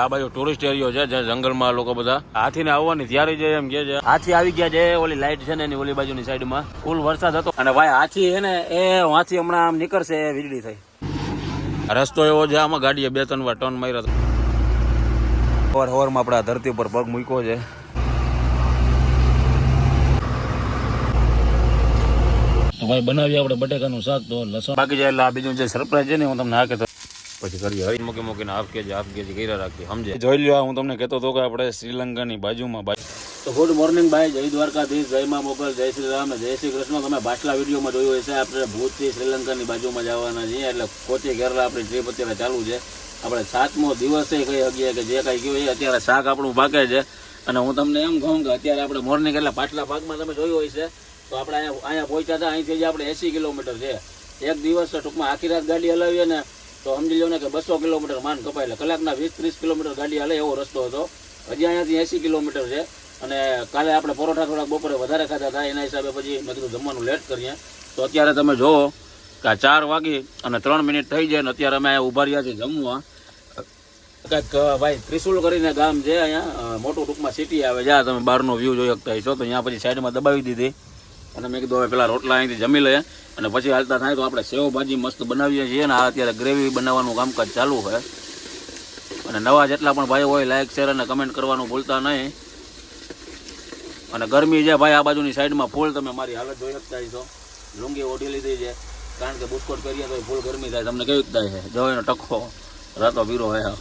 આ બાજુ ટુરિસ્ટ એરિયો છે, જ્યાં જંગલમાં લોકો બધા હાથીને આવવાની ત્યારે જ એમ કે છે. હાથી આવી ગયા છે, ઓલી લાઈટ છે ને એની ઓલી બાજુની સાઈડમાં ફૂલ વરસાદ હતો. અને ભાઈ હાથી છે ને, એ હાથી હમણાં આમ નીકળશે વીજળી થઈ. રસ્તો એવો છે, આમાં ગાડીએ બે ત્રણ વાર ટર્ન માર્યા હવાર હવારમાં આપણે આ ધરતી ઉપર પગ મૂક્યો છે. તો ભાઈ બનાવીએ આપણે બટેકાનું શાક, તો લસણ. બાકી જાય એટલે આ બીજું જે સરપ્રાઈઝ છે ને, હું તમને આ કહેતો પછી કરીએ. હરી મૂકી મૂકીને હાફ કેજી હાફ કેજી કર્યા રાખીએ સમજે જોઈ લ્યો હું તમને કહેતો હતો કે આપણે શ્રીલંકાની બાજુમાં બાજુ તો ગુડ મોર્નિંગ ભાઈ જય દ્વારકાધીશ જય મા મોગલ જય શ્રી રામ જય શ્રી કૃષ્ણ. તમે પાછલા વિડીયોમાં જોયું હશે આપણે ભૂતથી શ્રીલંકાની બાજુમાં જવાના છીએ એટલે કોચી કેરલા આપણી ટ્રીપ અત્યારે ચાલુ છે. આપણે સાતમો દિવસે કહી શકીએ કે જે કાંઈ ગયું એ અત્યારે શાક આપણું પાકે છે. અને હું તમને એમ કહું કે અત્યારે આપણે મોર્નિંગ એટલે પાછલા ભાગમાં તમે જોયું હોય છે તો આપણે અહીંયા અહીંયા પહોંચ્યા હતા અહીંથી જે આપણે એસી કિલોમીટર છે. એક દિવસ ટૂંકમાં આખી રાત ગાડી હલાવીએ ને તો સમજી લો ને કે બસો કિલોમીટર માન કપાય એટલે કલાકના વીસ, ત્રીસ કિલોમીટર ગાડી હાલે એવો રસ્તો હતો. હજી અહીંયાથી એસી કિલોમીટર છે. અને કાલે આપણે પરોઠા થોડાક બપોરે વધારે ખાધા હતા, એના હિસાબે પછી મેં કીધું જમવાનું લેટ કરીએ. તો અત્યારે તમે જુઓ કે આ ચાર વાગી અને ત્રણ મિનિટ થઈ જાય ને અત્યારે અમે ઊભા રહ્યા છીએ જમવા. કંઈક ભાઈ, ત્રિશુલ કરીને ગામ છે અહીંયા. મોટું ટૂંકમાં સિટી આવે. જ્યાં તમે બહારનો વ્યૂ જોઈ શકતા હશો. તો અહીંયા પછી સાઈડમાં દબાવી દીધી. અને મેં કીધું હવે પેલા રોટલા અહીંથી જમી લઈએ. અને પછી હાલતા થાય તો આપણે સેવ ભાજી મસ્ત બનાવીએ છીએ ને આ અત્યારે ગ્રેવી બનાવવાનું કામકાજ ચાલુ હોય અને નવા જેટલા પણ ભાઈઓ હોય લાઈક શેર અને કમેન્ટ કરવાનું ભૂલતા નહીં. અને ગરમી છે ભાઈ આ બાજુની સાઈડમાં ફૂલ તમે મારી હાલત જોઈ શકતા છો લુંગી ઓઢી લીધી છે કારણ કે બુસ્કોટ કરીએ તો ફૂલ ગરમી થાય. તમને કેવી થાય છે? જો એનો ટકો રાતો પીરો હોય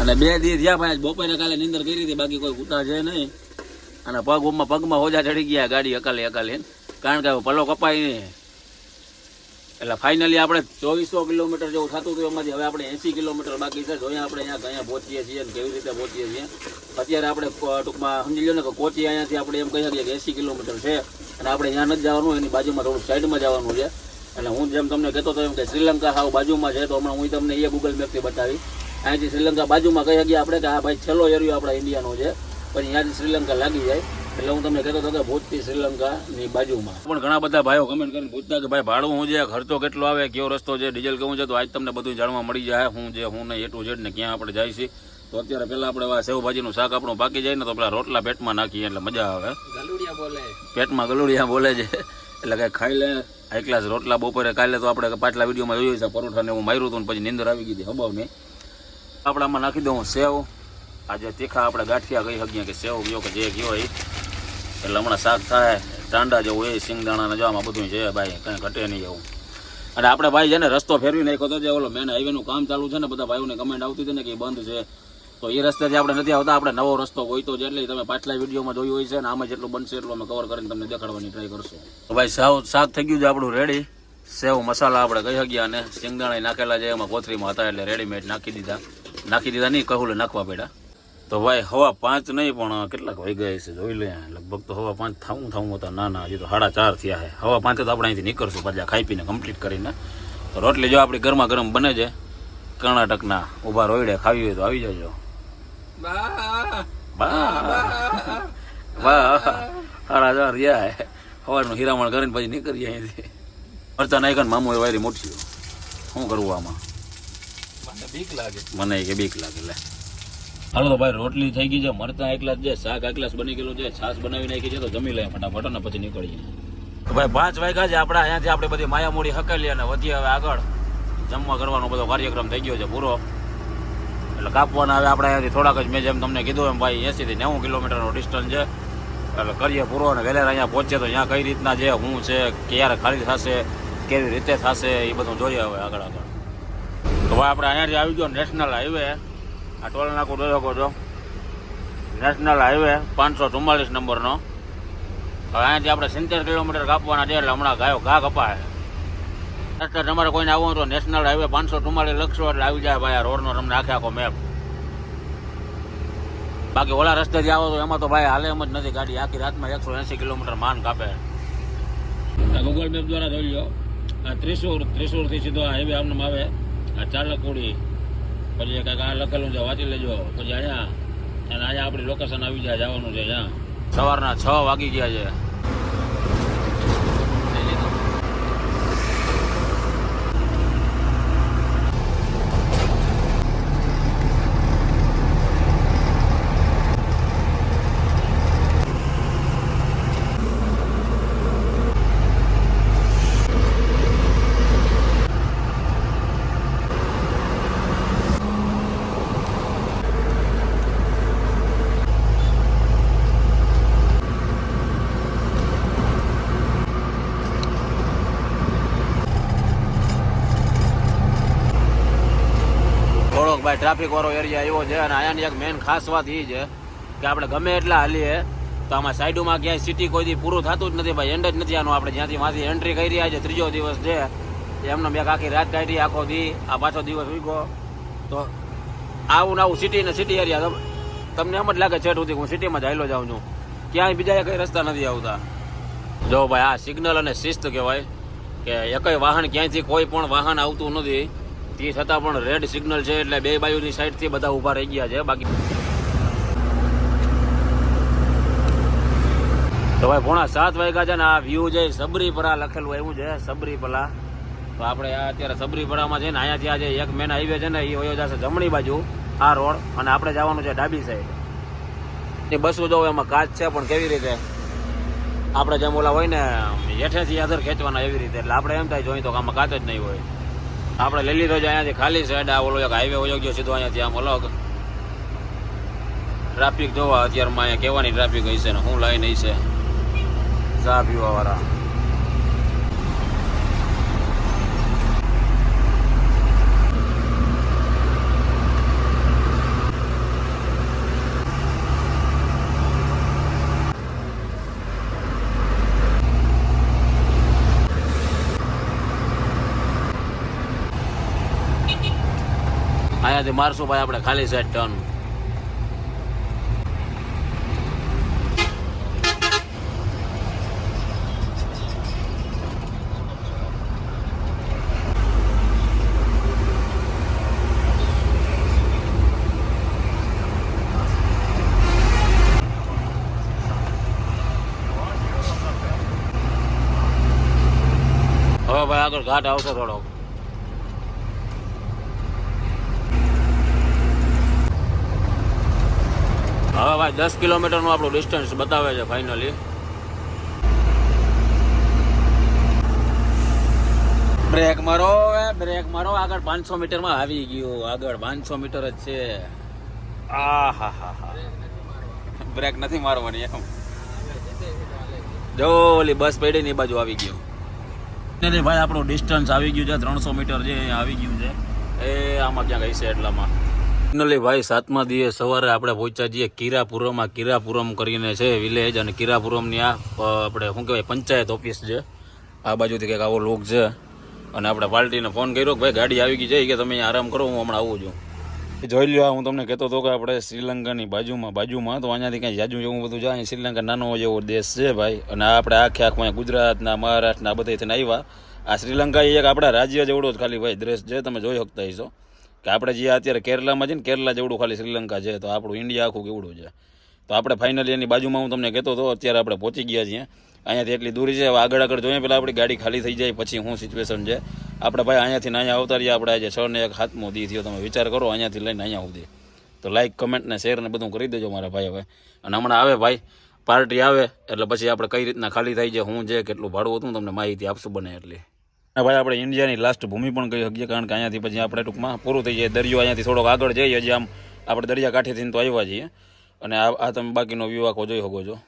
અને બે દી થયા ભાઈ બપોરે કાલે નિંદર કરી હતી બાકી કોઈ ઉતા છે નહીં. અને પગ ઉમાં પગમાં હોજા ચડી ગયા ગાડી અકાલે અકાલે કારણ કે પલો કપાય નહીં. એટલે ફાઇનલી આપણે ચોવીસો કિલોમીટર જેવું થતું હતું એમાંથી. હવે આપણે એંસી કિલોમીટર બાકી છે. જોઈએ આપણે અહીંયા અહીંયા પહોંચીએ છીએ અને કેવી રીતે પહોંચીએ છીએ. અત્યારે આપણે ટૂંકમાં સમજી લો ને કે કોચી અહીંયાથી આપણે એમ કહી શકીએ કે એંસી કિલોમીટર છે. અને આપણે અહીંયા નથી જવાનું, એની બાજુમાં થોડુંક સાઈડમાં જવાનું છે. એટલે હું જેમ તમને કહેતો હતો એમ કે શ્રીલંકા સાવ બાજુમાં છે, તો હમણાં હું તમને એ ગૂગલ મેપથી બતાવી અહીંયાથી શ્રીલંકા બાજુમાં કહી શકીએ આપણે કે આ ભાઈ છેલ્લો એરિયો આપણા ઇન્ડિયાનો છે. પછી અહીંયાથી શ્રીલંકા લાગી જાય. એટલે હું તમને કહેતો હતો કે ભૂતથી શ્રીલંકાની બાજુમાં. પણ ઘણા બધા ભાઈઓ કમેન્ટ કરીને પૂછતા કે ભાઈ ભાડું હું છે? ખર્ચો કેટલો આવે? કયો રસ્તો છે? ડીઝલ કેવું છે? તો આજ તમને બધું જાણવા મળી જાય. હું જે હું નહીં એટલું ઝેડ ને ક્યાં આપણે જાય છે તો અત્યારે પહેલાં આપણે આ સેવભાજીનું શાક આપણું પાકી જાય ને તો પેલા રોટલા પેટમાં નાખીએ એટલે મજા આવે. બોલે. પેટમાં ગલુડિયા બોલે છે. એટલે કંઈ ખાઈ લે. હાઈ ક્લાસ રોટલા બપોરે કાલે તો આપણે પાછલા વિડીયોમાં જોયું છે પરોઠાને હું માર્યું હતું પછી નીંદર આવી ગઈ હતી હબાવની આપણે આમાં નાખી દઉં સેવ. આજે તીખા આપણે ગાંઠિયા કહી શકીએ કે સેવ ગયો કે જે ગયો એ એટલે હમણાં શાક થાય, ટાંડા જેવું એ સિંગદાણા જવામાં આમાં બધું છે ભાઈ, કંઈ ઘટે નહીં એવું. અને આપણે ભાઈ છે ને રસ્તો ફેરવી નાખ્યો તો જે ઓલો મેન હાઈવેનું કામ ચાલુ છે ને, બધા ભાઈઓને કમેન્ટ આવતી હતી ને કે બંધ છે. તો એ રસ્તેથી આપણે નથી આવતા, આપણે નવો રસ્તો હોય તો એટલે તમે પાછલા વિડીયોમાં જોયું હોય છે ને, આમાં જેટલું બનશે એટલું અમે કવર કરીને તમને દેખાડવાની ટ્રાય કરશું. તો ભાઈ સાવ શાક થઈ ગયું છે આપણું રેડી સેવ મસાલા આપણે કહી શકીએ અને સિંગદાણા નાખેલા છે, એમાં કોથરીમાં હતા એટલે રેડીમેડ નાખી દીધા. નાખી દીધા નહીં કહું નાખવા પડ્યા. તો ભાઈ હવા પાંચ નહીં પણ કેટલાક વાગ્યા છે જોઈ લે. લગભગ તો હવા પાંચ થાવું થાવું હતા ના ના હજી તો સાડા ચાર થયા છે. હવા પાંચે તો આપણે અહીંથી નીકળશું પાછા ખાઈ પીને કમ્પ્લીટ કરીને. તો રોટલી જો આપણી ગરમા ગરમ બને છે કર્ણાટકના ઊભા રોયડે ખાવી હોય તો આવી જજો. સારા ચાર રહ્યા સવારનું હીરામણ કરીને પછી નીકળીએ અહીંથી. મરચા નાખ્યા મામુ એ વાયરી મોટી શું કરવું આમાં? મને કે બીક લાગે લે. હાલો ભાઈ, રોટલી થઈ ગઈ છે, મરચા એકલા જ છે શાક એક ગ્લાસ બની ગયેલું છે, છાશ બનાવી નાખી છે, તો જમી લઈએ ફટાફટ ને પછી નીકળીએ. તો ભાઈ, પાંચ વાગ્યા છે આપણે, અહીંયાથી આપણે બધી માયામૂડી હકેલી અને વધી હવે આગળ. જમવા કરવાનો બધો કાર્યક્રમ થઈ ગયો છે પૂરો. એટલે કાપવાના હવે આપણે અહીંયાથી થોડાક જ, મેં જેમ તમને કીધું એમ ભાઈ, એંસીથી નેવું કિલોમીટરનો ડિસ્ટન્સ છે. એટલે કરીએ પૂરો અને વહેલા અહીંયા પહોંચીએ તો અહીંયા કઈ રીતના છે શું છે, ક્યારે ખાલી થશે, કેવી રીતે થશે, એ બધું જોઈએ હવે આગળ આગળ. તો ભાઈ, આપણે અહીંયાથી આવી ગયો નેશનલ હાઈવે આ ટોલ નાકું જોઈ શકો છો. નેશનલ હાઈવે પાંચસો ચુમ્માલીસ નંબરનો. હવે અહીંયાથી આપણે સિત્તેર કિલોમીટર કાપવાના છે એટલે હમણાં ગાયો ઘા કપાય. રસ્તે તમારે કોઈને આવવું તો નેશનલ હાઈવે પાંચસો ચુમ્માલીસ લખશો એટલે આવી જાય ભાઈ આ રોડનો તમને આખે આખો મેપ. બાકી ઓલા રસ્તેથી આવો તો એમાં તો ભાઈ હાલે એમ જ નથી. ગાડી આખી રાતમાં એકસો એંસી કિલોમીટર માન કાપે. ગૂગલ મેપ દ્વારા જોઈ લો. આ ત્રિશુર ત્રિશુરથી સીધો હાઈવે આમને આવે. આ ચાલકોડી પછી કાંઈક આ લખેલું છે, વાંચી લેજો. પછી અહીંયા, અને અહીંયા આપણી લોકેશન આવી જાય જવાનું છે અહીંયા સવારના છ વાગી ગયા છે. ભાઈ ટ્રાફિક વાળો એરિયા એવો છે અને અહીંયાની એક મેન ખાસ વાત એ છે કે આપણે ગમે એટલા હાલીએ, તો આમાં સાઈડમાં ક્યાંય સિટી કોઈ દી પૂરું થતું જ નથી ભાઈ એન્ડ જ નથી આનું આપણે જ્યાંથી માંથી એન્ટ્રી કરી રહ્યા છે, ત્રીજો દિવસ છે, એમને મેં આખી રાત કાઢી આખો દી, આ પાછો દિવસ ઉગ્યો. તો આવું ને આવું સિટી ને સિટી એરિયા તમને એમ જ લાગે છે સુધી હું સિટીમાં જ હાલો જાઉં છું. ક્યાંય બીજા કઈ રસ્તા નથી આવતા. જો ભાઈ આ સિગ્નલ અને શિસ્ત કહેવાય કે એકય વાહન ક્યાંયથી કોઈ પણ વાહન આવતું નથી. તે છતાં પણ રેડ સિગ્નલ છે એટલે બે બાજુની સાઈડથી બધા ઊભા રહી ગયા છે. બાકી તો ભાઈ પોણા સાત વાગ્યા છે ને આ વ્યૂ છે સબરીપરા લખેલું એવું છે, સબરીપલા. તો આપણે અત્યારે સબરીપરામાં છે ને અહીંયાથી આજે એક મેન હાઈવે છે ને, એ વયો જશે જમણી બાજુ, આ રોડ, અને આપણે જવાનું છે ડાબી સાઈડ એ બસો જો એમાં કાચ છે, પણ કેવી રીતે? આપણે જેમ ઓલા હોય ને હેઠેથી આધાર ખેંચવાના એવી રીતે. એટલે આપણે એમ થાય, જોઈ તો આમાં કાચ જ નહીં હોય. આપણે લઈ લીધો છે અહીંયાથી ખાલી સાઈડ આ ઓલો એક હાઈવે વયો ગયો સીધો અહીંયાથી આમ અલગ. ટ્રાફિક જોવા અત્યારમાં અહીંયા કેવાની ટ્રાફિક હશે ને શું લાઈન હશે. ચા પીવા અહીંયાથી મારશું ભાઈ આપણે ખાલી સાઈડ ટર્ન હવે ભાઈ આગળ ઘાટ આવશે થોડોક. હવે ભાઈ, દસ કિલોમીટરનું આપણું ડિસ્ટન્સ બતાવે છે ફાઇનલી બ્રેક મારો બ્રેક મારો આગળ પાંચસો મીટરમાં આવી ગયું. આગળ પાંચસો મીટર જ છે. આ હા હા બ્રેક નથી મારવાની એમ. જો, ઓલી બસ પડી ની બાજુ આવી ગયું. નહીં ભાઈ, આપણું ડિસ્ટન્સ આવી ગયું છે. ત્રણસો મીટર જે આવી ગયું છે. એ આમાં ક્યાંક હશે એટલામાં. ફાઇનલી ભાઈ, સાતમા દિવસે સવારે આપણે પહોંચ્યા છીએ કિરાપુરમમાં. કિરાપુરમ કરીને છે વિલેજ અને કિરાપુરમની આ આપણે શું કહેવાય, પંચાયત ઓફિસ છે. આ બાજુથી કંઈક આવો લોક છે. અને આપણે પાર્ટીને ફોન કર્યો કે ભાઈ, ગાડી આવી ગઈ છે કે તમે આરામ કરો, હું હમણાં આવું છું. જોઈ લ્યો હું તમને કહેતો હતો કે આપણે શ્રીલંકાની બાજુમાં બાજુમાં તો અહીંયાથી કાંઈ જાજુ એવું બધું જાય. શ્રીલંકા નાનો એવો દેશ છે ભાઈ. અને આપણે આખે આખમાં ગુજરાતના, મહારાષ્ટ્રના બધા થઈને આવ્યા આ શ્રીલંકા એ એક આપણા રાજ્ય જેવડો જ ખાલી ભાઈ દ્રેશ છે, તમે જોઈ શકતા હશો. કે આપણે જે અત્યારે કેરલામાં છે ને, કેરલા જેવડું ખાલી શ્રીલંકા છે, તો આપણું ઇન્ડિયા આખું કેવડું છે? તો આપણે ફાઇનલી એની બાજુમાં હું તમને કહેતો હતો, અત્યારે આપણે પહોંચી ગયા છીએ. અહીંયાથી એટલી દૂરી છે આગળ આગળ જોઈએ પહેલાં આપણી ગાડી ખાલી થઈ જાય, પછી શું સિચ્યુએશન છે. આપણે ભાઈ અહીંયાથી અહીંયા આવતા રહીએ, આપણે આજે છ ને એક હાથમો દી થયો, તમે વિચાર કરો, અહીંયાથી લઈને અહીંયા સુધી. તો લાઈક કમેન્ટ ને શેર ને બધું કરી દેજો મારા ભાઈ હવે. અને હમણાં આવે ભાઈ પાર્ટી આવે, એટલે પછી આપણે કઈ રીતના ખાલી થઈ જાય, હું જે કેટલું ભાડું હતું તમને માહિતી આપશું બને એટલી. અને ભાઈ, આપણે ઇન્ડિયાની લાસ્ટ ભૂમિ પણ કહી શકીએ, કારણ કે અહીંયાથી પછી આપણે ટૂંકમાં પૂરું થઈ જાય. દરિયો અહીંયાથી થોડોક આગળ જઈએ, હજી આમ આપણે દરિયા કાંઠેથી તો આવ્યા છીએ. અને આ તમે બાકીનો વ્યૂ આખો જોઈ શકો છો,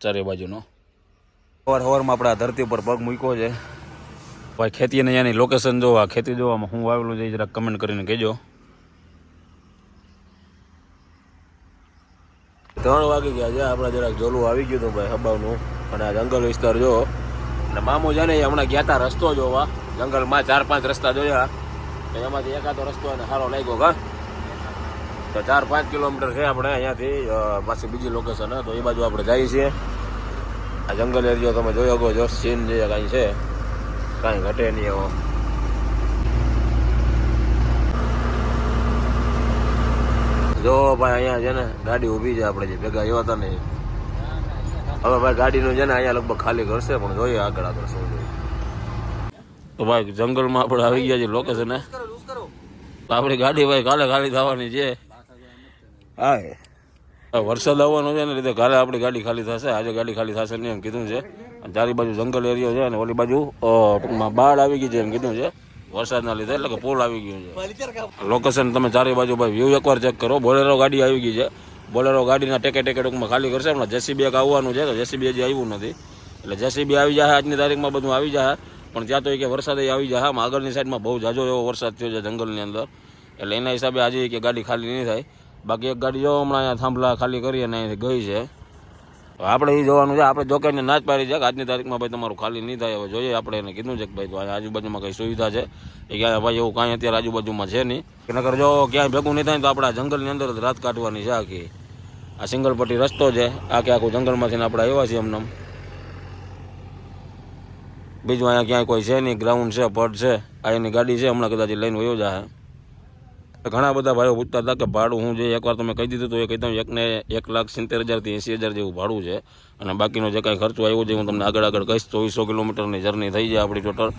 ચારે બાજુનો. સવાર સવારમાં આપણે આ ધરતી ઉપર પગ મૂક્યો છે. ભાઈ ખેતી અને અહીંયાની લોકેશન જોવા ખેતી જોવામાં હું આવેલું છે જરાક કમેન્ટ કરીને કહેજો. ત્રણ વાગી ગયા છે, આપણે જરાક જોલું આવી ગયું હતું, ભાઈ, હબાવનું. અને આ જંગલ વિસ્તાર જો અને મામો છે ને હમણાં ગયા હતા રસ્તો જોવા. જંગલમાં ચાર પાંચ રસ્તા જોયા. તો એમાંથી એકાદો રસ્તો એને સારો લાગ્યો કા તો ચાર પાંચ કિલોમીટર છે આપણે અહીંયાથી પાછી બીજી લોકેશન તો એ બાજુ આપણે જઈએ છીએ. આ જંગલ એરિયો તમે જોયો ગો જો સીન જે કાંઈ છે, કાંઈ ઘટે નહીં એવો. જો ભાઈ અહીંયા છે ને ગાડી ઊભી છે આપણે જે ભેગા એવા હતા ને એ. હવે ભાઈ ગાડીનું છે ને અહીંયા લગભગ ખાલી કરશે પણ જોઈએ આગળ આગળ શું જોઈએ. તો ભાઈ જંગલમાં આપણે આવી ગયા છે લોકેશન આપણી ગાડી ભાઈ કાલે ખાલી થવાની છે. હા. વરસાદ આવવાનો છે ને લીધે કાલે આપણી ગાડી ખાલી થશે આજે ગાડી ખાલી થશે નહીં એમ કીધું છે. અને ચારી બાજુ જંગલ એરિયો છે અને ઓલી બાજુ ટૂંકમાં બાળ આવી ગઈ છે એમ કીધું છે. વરસાદના લીધે એટલે કે પુલ આવી ગયું છે. લોકેશન તમે ચારે બાજુ ભાઈ વ્યૂ એકવાર ચેક કરો. બોલેરો ગાડી આવી ગઈ છે. બોલેરો ગાડીના ટેકે ટેકે ટૂંકમાં ખાલી કરશે. હમણાં જેસીબી એક આવવાનું છે, તો જેસીબી હજી આવ્યું નથી. એટલે જેસીબી આવી જાય આજની તારીખમાં બધું આવી જાય પણ ત્યાં તો એ કે વરસાદ આવી જાય આમ આગળની સાઈડમાં બહુ જાજો એવો વરસાદ થયો છે જંગલની અંદર. એટલે એના હિસાબે આજે કે ગાડી ખાલી નહીં થાય. બાકી એક ગાડી જો હમણાં અહીંયા થાંભલા ખાલી કરી અને અહીંથી ગઈ છે. આપણે એ જોવાનું છે. આપણે જોકે ના જ પાડી છે આજની તારીખમાં ભાઈ તમારું ખાલી નહીં થાય. હવે જોઈએ આપણે એને કીધું છે કે ભાઈ આજુબાજુમાં કંઈ સુવિધા છે. એ ક્યાં ભાઈ એવું કાંઈ અત્યારે આજુબાજુમાં છે નહીં. નકર જો ક્યાંય ભેગું નહીં થાય તો આપણે જંગલની અંદર જ રાત કાઢવાની છે આખી. આ સિંગલ પટ્ટી રસ્તો છે. આખે આખું જંગલમાંથી આપણે આવ્યા છીએ એમને બીજું અહીંયા ક્યાંય કોઈ છે નહીં. ગ્રાઉન્ડ છે પડ છે. આ એની ગાડી છે. હમણાં કદાચ લઈને વયો જાય ઘણા બધા ભાઈઓ પૂછતા હતા કે ભાડું હું જે એકવાર તમે કહી દીધું તો એ કહી દઉં, એકને એક લાખ સિત્તેર હજારથી એંસી હજાર જેવું ભાડું છે. અને બાકીનો જે કાંઈ ખર્ચો આવ્યો છે, હું તમને આગળ આગળ કહીશ, ચોવીસો કિલોમીટરની જર્ની થઈ જાય આપણી ટોટલ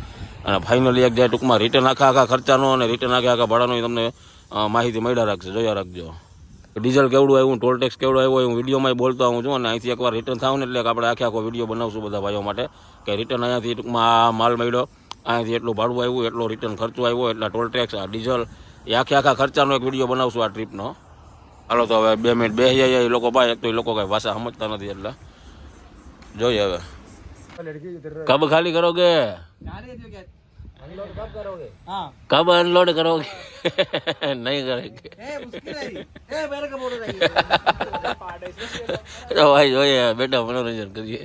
અને ફાઇનલી એક જાય ટૂંકમાં રિટર્ન આખા આખા ખર્ચાનો અને રિટર્ન આખા આખા ભાડાનો તમને માહિતી મળ્યા રાખશે. જોયા રાખજો. ડીઝલ કેવડું આવ્યું ટોલ ટેક્સ કેવડું આવ્યો હું વિડીયોમાં બોલતો આવું છું અને અહીંથી એકવાર રિટર્ન થાવ ને એટલે આપણે આખે આખો વીડિયો બનાવશું બધા ભાઈઓ માટે કે રિટર્ન અહીંયાથી ટૂંકમાં આ માલ મળ્યો અહીંયાથી એટલું ભાડું આવ્યું એટલો રિટર્ન ખર્ચો આવ્યો એટલા ટોલ ટેક્સ આ ડીઝલ એ આખે આખા ખર્ચાનો એક વીડિયો બનાવશું આ ટ્રીપનો. હાલો તો હવે બે મિનિટ બે જાય એ લોકો ભાઈ એક તો એ લોકો કંઈ ભાષા સમજતા નથી એટલે. જોઈએ હવે. કબ ખાલી કરોગે हाँ कब अनलोड करोगे नहीं करेंगे તો ભાઈ જોઈએ બેટા મનોરંજન કરીએ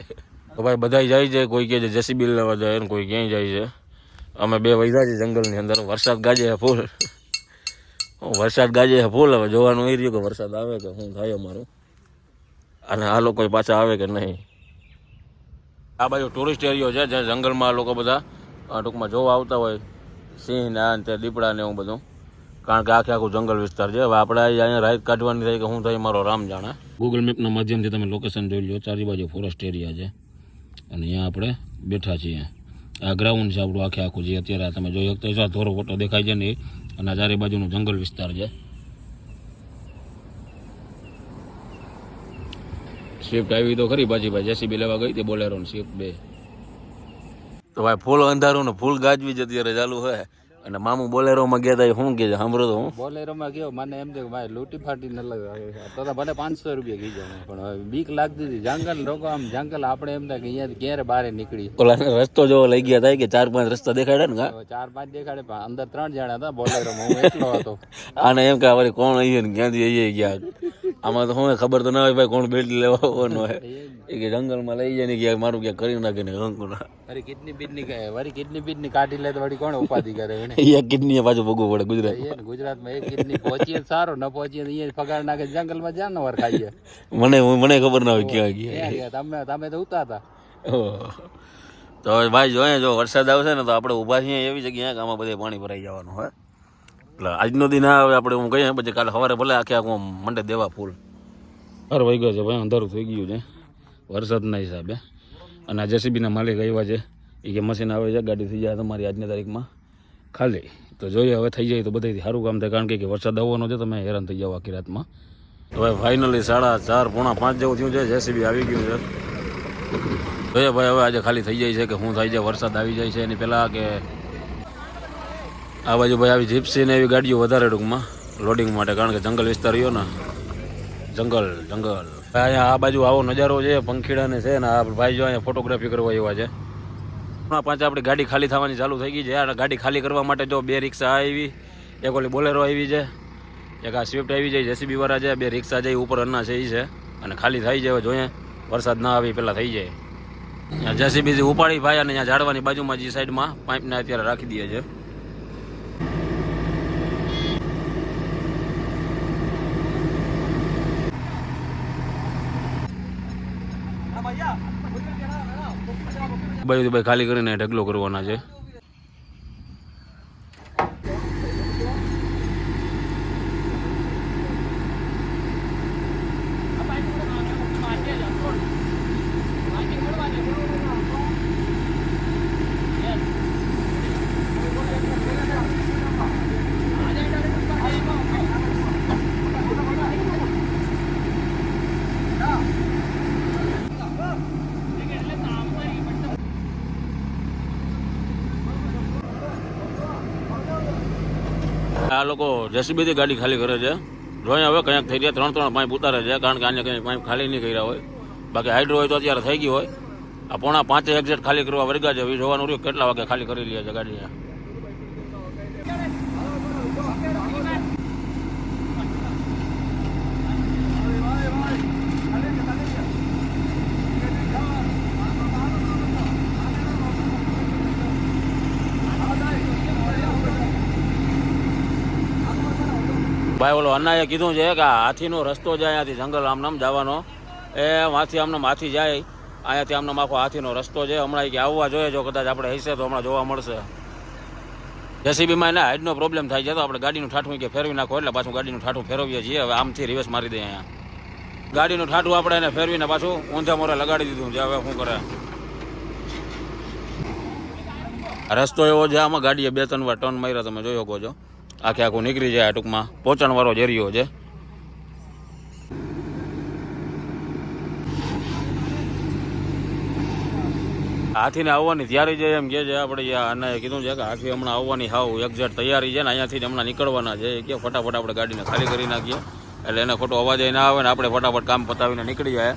તો ભાઈ બધા જાય છે કોઈ કહે છે જેસીબી લેવા જાય ને કોઈ ક્યાંય જાય છે અમે બે વૈધા છે જંગલની અંદર વરસાદ ગાજે છે ફૂલ વરસાદ ગાજે છે ફૂલ હવે જોવાનું એ રહ્યું કે વરસાદ આવે કે શું થાય અમારું અને આ લોકો પાછા આવે કે નહીં આ બાજુ ટુરિસ્ટ એરિયો છે જ્યાં જંગલમાં લોકો બધા અ, ટૂંકમાં જોવા આવતા હોય, સિંહ ને આ ને તે દીપડા ને એવું બધું. કારણ કે આખે આખું જંગલ વિસ્તાર છે. હવે આપણે અહીંયા રાઈત કાઢવાની થઈ કે શું થાય મારો રામ જાણે. ગૂગલ મેપના માધ્યમથી તમે લોકેશન જોઈ લો ચારી બાજુ ફોરેસ્ટ એરિયા છે. અને અહીંયા આપણે બેઠા છીએ. આ ગ્રાઉન્ડ છે આપણું આખે આખું જે અત્યારે તમે જોઈ શકતા છો ધોરો ફોટો દેખાય છે ને અને ચારે બાજુનું જંગલ વિસ્તાર છે. સ્વિફ્ટ આવી તો ખરી પાછી. ભાઈ જેસીબી લેવા ગઈ હતી બોલેરો સ્વિફ્ટ બે. તો ભાઈ ફૂલ અંધારું ને ફૂલ ગાજવી જ અત્યારે ચાલુ હોય અને મામું બોલેરોમાં ગયા હતા શું કે સાંભળો તો હું. બોલેરો માં ગયો મને એમ કે ભાઈ લૂંટી ફાટી ન લગાવે. તો તો ભલે પાંચસો રૂપિયા ગઈ જાય પણ બીક લાગતી હતી. જંગલ લોકો આમ જંગલ આપણે એમ થાય કે અહીંયા ક્યારે બહાર નીકળી ઓલા રસ્તો જોવો લઈ ગયા થાય કે ચાર પાંચ રસ્તા દેખાડ્યા ને ચાર પાંચ દેખાડે પણ અંદર ત્રણ જણા હતા બોલેરો માં હું એકલો હતો. આને એમ કે વળી કોણ અહીંયા ને ક્યાંથી અહીંયા ગયા? આમાં તો હવે ખબર તો ના હોય ભાઈ કોણ બેટ લેવા આવવાનો હોય. એ કે જંગલમાં લઈ જાય ને ક્યાંક મારું ક્યાંક કરી નાખે ને કંકુના અરે કિડની બીડની વરી કિડની બીડની કાઢી લે તો વાળી કોણ ઉપાધિ કરે એક કિડની પાછું ભોગવું પડે ગુજરાત. ગુજરાતમાં એક કિડની પહોંચીએ સારો ન પહોંચીએ અહીંયા પગાર નાખે જંગલમાં જાનવર ખાઈએ મને મને ખબર ના હોય ક્યાં ગયા. તમે તમે તો ઉતા હતા તો ભાઈ જોઈએ જો વરસાદ આવશે ને તો આપણે ઊભા છીએ એવી જગ્યાએ કે આમાં બધે પાણી ભરાઈ જવાનું હોય. એટલે આજનો દિન ના આવે આપણે હું કહીએ પછી કાલે સવારે ભલે આખે આખું મંડે દેવા ફૂલ. અરે વહી ગયો છે ભાઈ, અંધારું થઈ ગયું છે. વરસાદના હિસાબે. અને આ જેસીબીના માલિક આવ્યા છે. એ કે મશીન આવે છે, ગાડી થઈ જાય તમારી આજની તારીખમાં ખાલી. તો જોઈએ હવે થઈ જાય તો બધાથી સારું કામ થાય. કારણ કે વરસાદ આવવાનો છે તમે હેરાન થઈ જાઓ આખી રાતમાં. તો ભાઈ ફાઇનલી સાડા ચાર, પોણા પાંચ જેવું થયું છે, જેસીબી આવી ગયું છે. જોઈએ ભાઈ, હવે આજે ખાલી થઈ જાય છે કે શું થાય જાય વરસાદ આવી જાય છે. એની પહેલાં કે આ બાજુ ભાઈ આવી જીપ્સી ને એવી ગાડીઓ વધારે ટૂંકમાં લોડિંગ માટે, કારણ કે જંગલ વિસ્તાર રહ્યો ને. જંગલ જંગલ. અહીંયા આ બાજુ આવો નજારો છે, પંખીડાને છે ને આ ભાઈ જો અહીંયા ફોટોગ્રાફી કરવા એવા છે. હમણાં પાંચ આપણી ગાડી ખાલી થવાની ચાલુ થઈ ગઈ છે. અને ગાડી ખાલી કરવા માટે જો બે રિક્ષા આવી, એક ઓલી બોલેરો આવી છે, એક આ સ્વિફ્ટ આવી જાય જેસીબી વાળા છે, બે રિક્ષા જાય ઉપર અન્ના છે, એ છે. અને ખાલી થઈ જાય જોઈએ. વરસાદ ના આવે પહેલાં થઈ જાય. જેસીબી ઉપાડી ભાઈ અને ત્યાં ઝાડવાની બાજુમાં જે સાઈડમાં પાઇપને અત્યારે રાખી દે છે. બાજુથી ભાઈ ખાલી કરીને ઢગલો કરવાના છે. આ લોકો જેસીબીથી ગાડી ખાલી કરે છે. જોઈએ હવે કંઈક થઈ જાય, ત્રણ ત્રણ પાઇપ ઉતારે છે, કારણ કે આને કંઈ પાઇપ ખાલી નહીં કર્યા હોય. બાકી હાઇડ્રો હોય તો અત્યારે થઈ ગઈ હોય. આ પોણા પાંચે એક્ઝેટ ખાલી કરવા વર્ગા છે જોવાનું રહ્યું કેટલા વાગે ખાલી કરી લે છે ગાડી ભાઈ ઓલો અન્નાએ કીધું છે કે હાથીનો રસ્તો જાય અહીંયાથી જંગલ આમનામ જવાનો. એ વાંથી આમનામ હાથી જાય, અહીંયાથી આમનામ આખો હાથીનો રસ્તો છે. હમણાં કે આવવા જોઈએ, જો કદાચ આપણે હશે તો હમણાં જોવા મળશે. જેસીબીમાં એના હાઈડનો પ્રોબ્લેમ થાય છે તો આપણે ગાડીનું ઠાઠું કે ફેરવી નાખો, એટલે પાછું ગાડીનું ઠાઠું ફેરવીએ છીએ. હવે આમથી રિવર્સ મારી દઈએ અહીંયા. ગાડીનું ઠાઠું આપણે એને ફેરવીને પાછું ઊંધા મોરે લગાડી દીધું છે. હવે શું કરે? રસ્તો એવો છે, આમાં ગાડીએ બે ત્રણ વાર ટર્ન માર્યા, તમે જોઈ શકો છો. આખે આખું નીકળી જાય ટૂંકમાં. પોચણવાળો વાળો એરિયો છે. હાથીને આવવાની ત્યારે છે એમ કે છે. આપણે અને કીધું છે કે હાથી હમણાં આવવાની હાવ એક્ઝેટ તૈયારી છે ને અહીંયાથી હમણાં નીકળવાના છે. એ કે ફટાફટ આપણે ગાડીને ખાલી કરી નાખીએ. એટલે એને ખોટો અવાજ ના આવે ને આપણે ફટાફટ કામ પતાવીને નીકળી જાય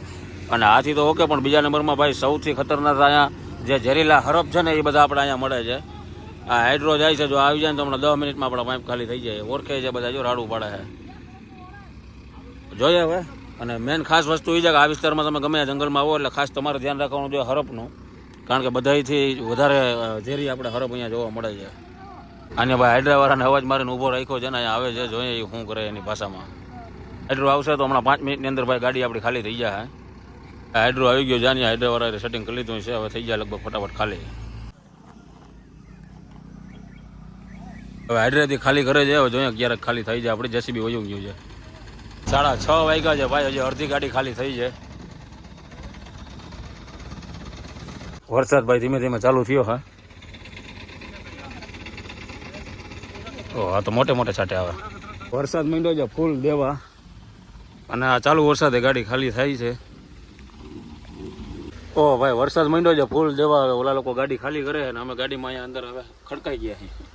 અને હાથી તો ઓકે, પણ બીજા નંબરમાં ભાઈ સૌથી ખતરનાક અહીંયા જે ઝેરીલા હરફ છે ને એ બધા આપણે અહીંયા મળે છે. આ હાઇડ્રો જાય છે, જો આવી જાય ને તો હમણાં દસ મિનિટમાં આપણા પાઇપ ખાલી થઈ જાય. ઓળખે છે બધા, જો રાડું પાડે છે. જોઈએ હવે. અને મેન ખાસ વસ્તુ એ છે કે આ વિસ્તારમાં તમે ગમે જંગલમાં આવો એટલે ખાસ તમારે ધ્યાન રાખવાનું જોઈએ હરફનું કારણ કે બધાથી વધારે ઝેરી આપણે હરફ અહીંયા જોવા મળે છે. અને ભાઈ હાઇડ્રાવાળાને અવાજ મારીને ઊભો રાખ્યો છે ને, અહીંયા આવે છે, જોઈએ એ શું કરે એની ભાષામાં. હાઇડ્રો આવશે તો હમણાં પાંચ મિનિટની અંદર ભાઈ ગાડી આપણી ખાલી થઈ જાય. હાઇડ્રો આવી ગયો જાની હાઇડ્રાવાળાએ સેટિંગ કરી લીધું છે, હવે થઈ જાય લગભગ ફટાફટ ખાલી. હવે હાઇડ્રાથી ખાલી કરે છે હવે જોઈએ ક્યારેક ખાલી થઈ જાય. આપણે જેસીબી વયું ગયું છે. સાડા છ વાગ્યા છે ભાઈ, હજી અડધી ગાડી ખાલી થઈ છે. વરસાદ ભાઈ ધીમે ધીમે ચાલુ થયો, હા. ઓ આ તો મોટે મોટે છાટે આવે. વરસાદ માંડ્યો છે, ફૂલ દેવા. અને આ ચાલુ વરસાદે ગાડી ખાલી થાય છે. ઓ ભાઈ, વરસાદ માંડ્યો છે, ફૂલ દેવા. ઓલા લોકો ગાડી ખાલી કરે અને અમે ગાડીમાં અહીંયા અંદર હવે ખડકાઈ ગયા છીએ.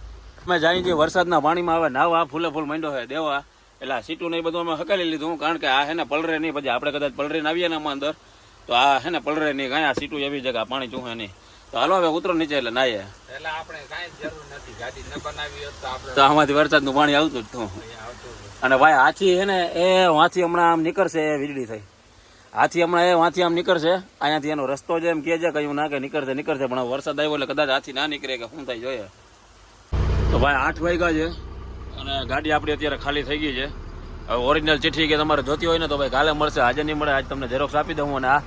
અમે જાય છે વરસાદના પાણીમાં આવે નાવા ફૂલે ફૂલ માંડ્યો હોય દેવા. એટલે આ સીટું ને એ બધું અમે હકાલી લીધું કારણ કે આ હે ને પલરે નહીં પછી આપણે કદાચ પલરીને આવીએ ને આમાં અંદર તો આ હે ને પલરે નહીં કાંઈ આ સીટું એવી જગ્યા પાણી ચૂહે નહીં. તો હાલો હવે ઉતરો નીચે એટલે નાઈએ એટલે આપણે કાંઈ જરૂર નથી ગાડી ન બનાવી તો આમાંથી વરસાદનું પાણી આવતું જ હતું. અને ભાઈ હાથી હે ને એ વાંથી હમણાં આમ નીકળશે એ વીજળી થઈ. હાથી હમણાં એ વાંથી આમ નીકળશે અહીંયાથી એનો રસ્તો જેમ એમ કહે છે કયું ના કે નીકળશે નીકળશે પણ વરસાદ આવ્યો એટલે કદાચ હાથી ના નીકળે કે શું થાય જોઈએ. તો ભાઈ આઠ વાગ્યા છે અને ગાડી આપણી અત્યારે ખાલી થઈ ગઈ છે. હવે ઓરિજિનલ ચિઠ્ઠી કે તમારે જોતી હોય ને તો ભાઈ કાલે મળશે. આજે નહીં મળે, આજ તમને ઝેરોક્ષ આપી દઉં અને આ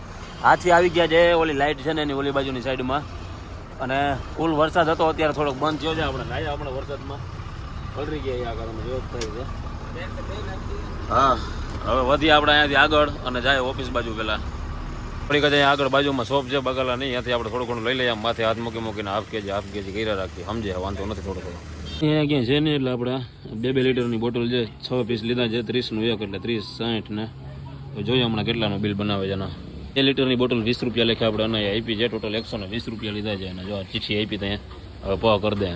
હાથી આવી ગયા છે, ઓલી લાઇટ છે ને એની ઓલી બાજુની સાઈડમાં અને ફૂલ વરસાદ હતો, અત્યારે થોડોક બંધ થયો છે આપણે નાયા આપણે વરસાદમાં. પલરી ગયા આગળ, અમે જ થાય છે. હા, હવે વધી આપણે અહીંયાથી આગળ અને જાય ઓફિસ બાજુ પેલા. થોડીક જ આગળ બાજુમાં શોપ છે બગલા નહીં. ત્યાંથી આપણે થોડું ઘણું લઈ લઈએ. આમ માથે હાથ મૂકી મૂકીને હાફ કેજી હાફ કેજી કર્યા રાખીએ. સમજે વાંધો નથી થોડો થોડો. અહીંયા ક્યાં છે નહીં એટલે આપણે બે બે લીટરની બોટલ છે. છ પીસ લીધા છે, ત્રીસનું એક એટલે ત્રીસ, સાઠ ને. જોઈએ હમણાં કેટલાનું બિલ બનાવે છે એના. બે લીટરની બોટલ વીસ રૂપિયા લેખે આપણે અને આપી છે. ટોટલ એકસો ને વીસ રૂપિયા લીધા છે અને જો ચીઠી આપી ત્યાં હવે પા કરી દે.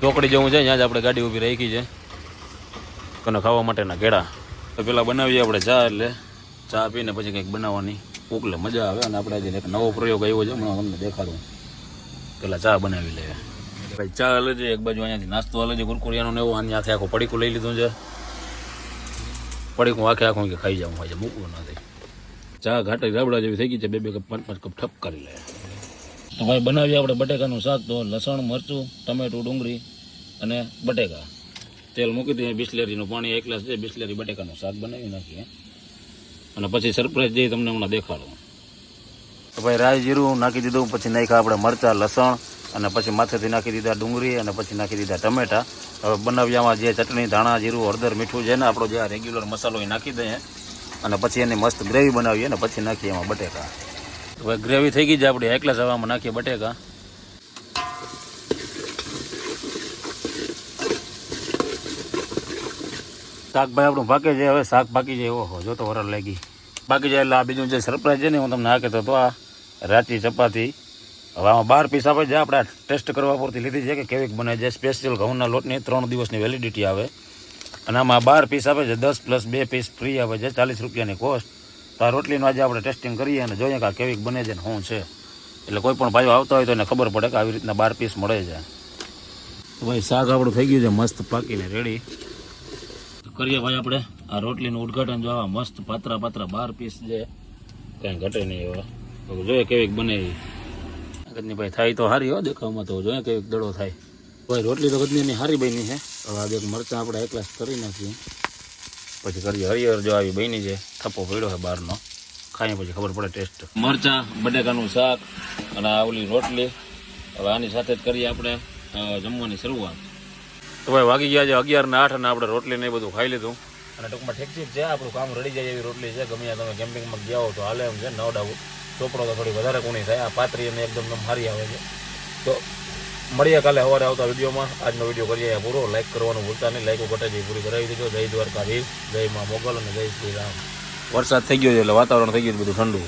ચોકડી જેવું છે, ત્યાં જ આપણે ગાડી ઊભી રાખી છે. અને ખાવા માટેના કેળા તો પેલા બનાવીએ આપણે ચા એટલે ચા પીને પછી કંઈક બનાવવાની. ઉકલે મજા આવે અને આપણે એક નવો પ્રયોગ આવ્યો છે, હમણાં તમને દેખાડું. પેલા ચા બનાવી લે. ભાઈ, ચા હાલે છે, એક બાજુ અહીંયાથી નાસ્તો હાલે છે, કુરકુરિયાનો ને એવું અહીંયાથી આખું પડીકું લઈ લીધું છે. પડીકું આખે આખું કે ખાઈ જાઉં છે, મૂકવું નથી ચા ઘાટે રાબડા જેવી થઈ ગઈ છે, બે બે કપ, પાંચ પાંચ કપ ઠપ કરી લે. તો ભાઈ, બનાવીએ આપણે બટેકાનું શાક, તો લસણ, મરચું, ટમેટું, ડુંગળી અને બટેકા. તેલ મૂકી દઈએ, બિસ્લેરીનું પાણી એક ગ્લાસ છે બિસ્લેરી બટેકાનું શાક બનાવી નાખીએ. અને પછી સરપ્રાઈઝ જઈ તમને હમણાં દેખાડો. તો ભાઈ રાઈ જીરું નાખી દીધું, પછી નાખ્યા આપણે મરચાં, લસણ, અને પછી માથેથી નાખી દીધા ડુંગળી, અને પછી નાખી દીધા ટમેટા. હવે બનાવ્યામાં જે ચટણી, ધાણા, જીરું, હળદર, મીઠું છે ને, આપણો જે રેગ્યુલર મસાલો એ નાખી દઈએ. અને પછી એની મસ્ત ગ્રેવી બનાવીએ અને પછી નાખીએ એમાં બટેકા. હવે ગ્રેવી થઈ ગઈ છે આપણી, એકલા હવામાં નાખીએ બટેકા. શાક ભાઈ આપણું પાકે છે હવે શાક પાકી જાય, ઓહો, જો તો વરલ લાગી. બાકી જાય એટલે આ બીજું જે સરપ્રાઈઝ છે ને, હું તમને આ કહેતો હતો, આ રાચી ચપાતી. હવે આમાં બાર પીસ આપે છે, આપણે ટેસ્ટ કરવા પૂરતી લીધી છે કે કેવીક બને છે. સ્પેશિયલ ઘઉંના લોટની ત્રણ દિવસની વેલિડિટી આવે. અને આમાં બાર પીસ આપે છે, દસ પ્લસ બે પીસ ફ્રી આવે છે, ચાલીસ રૂપિયાની કોસ્ટ તો આ રોટલીનું આજે આપણે ટેસ્ટિંગ કરીએ અને જોઈએ કે આ કેવીક બને છે ને શું છે. એટલે કોઈ પણ ભાઈઓ આવતા હોય તો એને ખબર પડે કે આવી રીતના બાર પીસ મળે છે. તો ભાઈ, શાક આપણું થઈ ગયું છે, મસ્ત પાકીને રેડી કરીએ ભાઈ આપણે. આ રોટલીનું ઉદઘાટન જો આવા મસ્ત પાતરા પાતરા બાર પીસ જે કાંઈ ઘટે નહીં એવા. જોઈએ કેવીક બને ગદની ભાઈ થાય તો સારી હો, દેખાવમાં તો જોઈએ કેવીક દડો થાય. ભાઈ, રોટલી તો ગદનીની સારી બની છે. હવે આ બે મરચાં આપણે એકલા કરી નાખીએ. પછી કરીએ હરિયર જો આવી બની છે. થપ્પો પડ્યો છે બહારનો. ખાઈએ પછી ખબર પડે ટેસ્ટ. મરચાં, બટેકાનું શાક અને આવલી રોટલી. હવે આની સાથે જ કરીએ આપણે જમવાની શરૂઆત. તો ભાઈ વાગી ગયા છે અગિયાર ને આઠ અને આપણે રોટલી ને બધું ખાઈ લીધું. અને ટૂંકમાં ઠીક ઠીક છે આપણું કામ રડી જાય એવી રોટલી છે ગમે તમે કેમ્પિંગમાં ગયા હો તો હાલે એમ છે નો ડાઉટ ચોપડો તો થોડી વધારે કુણી થાય આ પાતરી અને એકદમ હારી આવે છે. તો મળીએ કાલે સવારે આવતા વિડીયોમાં. આજનો વીડિયો કરીએ પૂરો. લાઈક કરવાનું ભૂલતા નહીં. લાઈકો કટાઈ પૂરી કરાવી દેજો જય દ્વારકાધીશ જય માં મોગલ અને જય શ્રી રામ. વરસાદ થઈ ગયો છે એટલે વાતાવરણ થઈ ગયું બધું ઠંડુ.